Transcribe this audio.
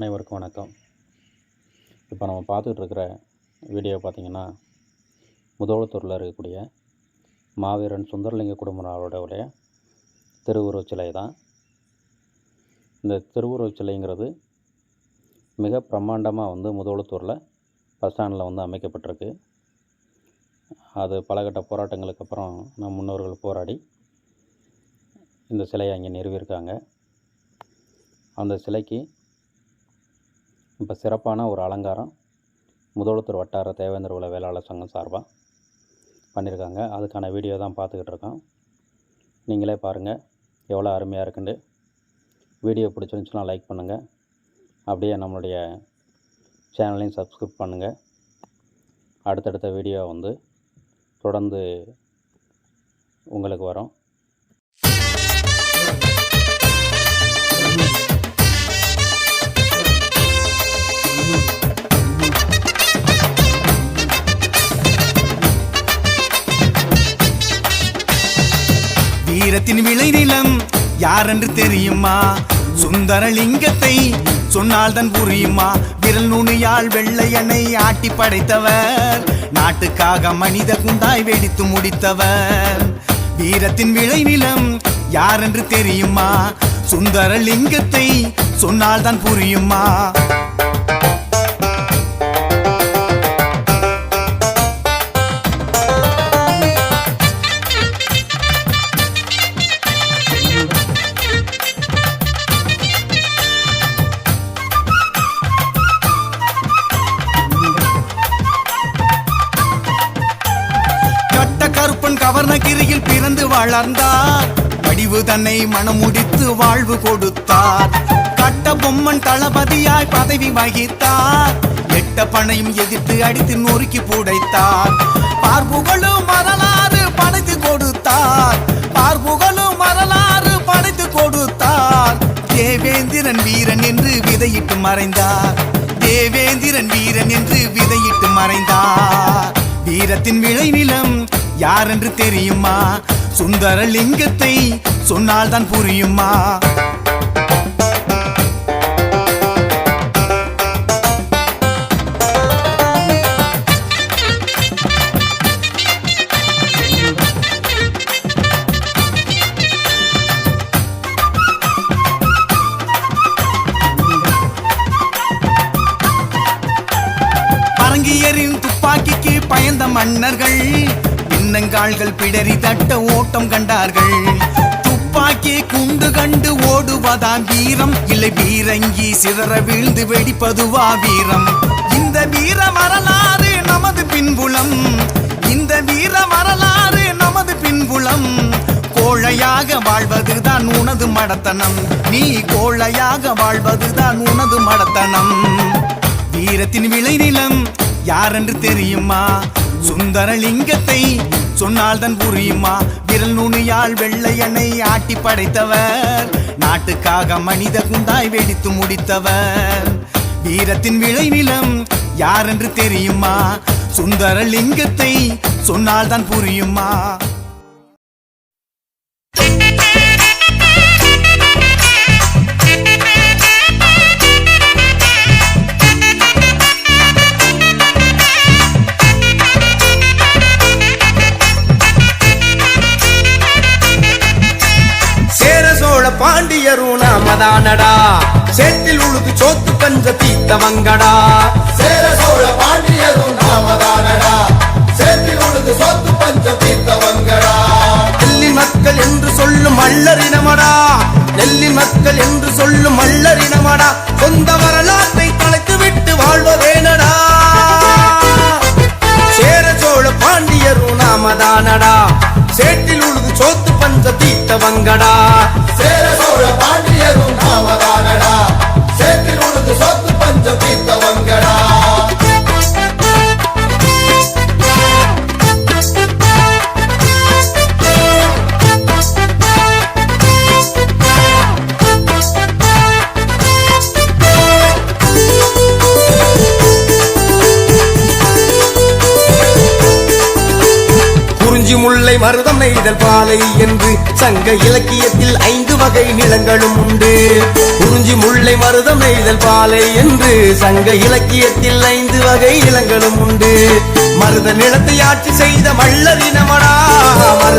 அனைவருக்கும் வணக்கம். இப்போ நம்ம பார்த்துட்டு இருக்கிற வீடியோ பார்த்திங்கன்னா முதலத்தூரில் இருக்கக்கூடிய மாவீரன் சுந்தரலிங்க குடும்பங்களோடைய திருவுருவச் சிலை தான். இந்த திருவுருவச் சிலைங்கிறது மிக பிரம்மாண்டமாக வந்து முதலத்தூரில் பஸ் ஸ்டாண்டில் வந்து அமைக்கப்பட்டிருக்கு. அது பலகட்ட போராட்டங்களுக்கு அப்புறம் நம் முன்னோர்கள் போராடி இந்த சிலையை அங்கே நிறுவியிருக்காங்க. அந்த சிலைக்கு இப்போ சிறப்பான ஒரு அலங்காரம். முதலத்தூர் வட்டார தேவேந்திர உல வேளாளர் சங்கம் சார்பாக பண்ணியிருக்காங்க அதுக்கான வீடியோ தான் பார்த்துக்கிட்டு இருக்கோம். நீங்களே பாருங்கள் எவ்வளோ அருமையாக இருக்குண்டு. வீடியோ பிடிச்சிருந்துச்சுன்னா லைக் பண்ணுங்கள் அப்படியே நம்மளுடைய சேனலையும் சப்ஸ்கிரைப் பண்ணுங்கள் அடுத்தடுத்த வீடியோ வந்து தொடர்ந்து உங்களுக்கு வரும். வீரத்தின் விளைநிலம் யாரென்று தெரியுமா? சுந்தரலிங்கத்தை சொன்னால் தான் புரியுமா? விரல் நுனியால் வெள்ளையனை ஆட்டி படைத்தவர். நாட்டுக்காக மனித குண்டாய் வெடித்து முடித்தவர். வீரத்தின் விளைநிலம் யாரென்று தெரியுமா? சுந்தரலிங்கத்தை சொன்னால் தான் புரியுமா? கருப்பன் பிறந்து வளர்ந்தார். வடிவு தன்னை மனமுடித்து வாழ்வு கொடுத்தார். கட்ட பொம்மன் தளபதியாய் பதவி வகித்தார். எட்ட பணையும் எதிர்த்து அடித்து நொறுக்கி புடைத்தார். பார்ப்புகளும் வரலாறு படைத்து கொடுத்தார். பார்ப்புகளும் வரலாறு படைத்து கொடுத்தார். தேவேந்திரன் வீரன் என்று விதையிட்டு மறைந்தார். தேவேந்திரன் வீரன் என்று விதையிட்டு மறைந்தார். வீரத்தின் விளைநிலம் யாரென்று தெரியுமா? சுந்தரலிங்கத்தை சொன்னால் தான் புரியுமா? பரங்கியரின் துப்பாக்கிக்கு பயந்த மன்னர்கள். பின்னங்கால்கள் பிடரி தட்ட ஓட்டம் கண்டார்கள். துப்பாக்கி குண்டு கண்டு ஓடுவதாம் வீரம். இல்லை பீரங்கி சிதற வீழ்ந்து வெடிப்பதுவா வீரம். இந்த வீர வரலாறு நமது பின்புலம். இந்த வீர வரலாறு நமது பின்புலம். கோழையாக வாழ்வதுதான் உனது மடத்தனம். நீ கோழையாக வாழ்வதுதான் உனது மடத்தனம். வீரத்தின் விளைநிலம் யாரென்று தெரியுமா? சுந்தரலிங்கத்தை சொன்னால் தான் புரியுமா? விரல் நுனியால் வெள்ளையனை ஆட்டி படைத்தவர். நாட்டுக்காக மனித குண்டாய் வெடித்து முடித்தவர். வீரத்தின் விளைநிலம் யாரென்று தெரியுமா? சுந்தரலிங்கத்தை சொன்னால் தான் புரியுமா? நாமதானடா சேற்றில் உழுது சோத்து பஞ்ச தீத்தவங்கடா சேர சோழ பாண்டியரும் நாமதானடா சேற்றில் உழுது சொத்து பஞ்ச தீர்த்தவங்கடா நெல்லின் மக்கள் என்று சொல்லும் மல்லரினமடா நெல்லின் மக்கள் என்று சொல்லும் மல்லரினமடா சொந்த வரலாற்றை கலைத்து விட்டு வாழ்வதேனடா? சேர சோழ பாண்டியரும் நாமதானடா சேற்றில் உழுது சோத்து பஞ்ச தீத்தவங்கடா சேர சோழ பாண்டியரும் நாமதா மருதம் நெய்தல் பாலை என்று சங்க இலக்கியத்தில் ஐந்து வகை நிலங்களும் உண்டு. குறிஞ்சி முல்லை மருதம் நெய்தல் பாலை என்று சங்க இலக்கியத்தில் ஐந்து வகை நிலங்களும் உண்டு. மருத நிலத்தை ஆட்சி செய்த மல்லரினமடா மருத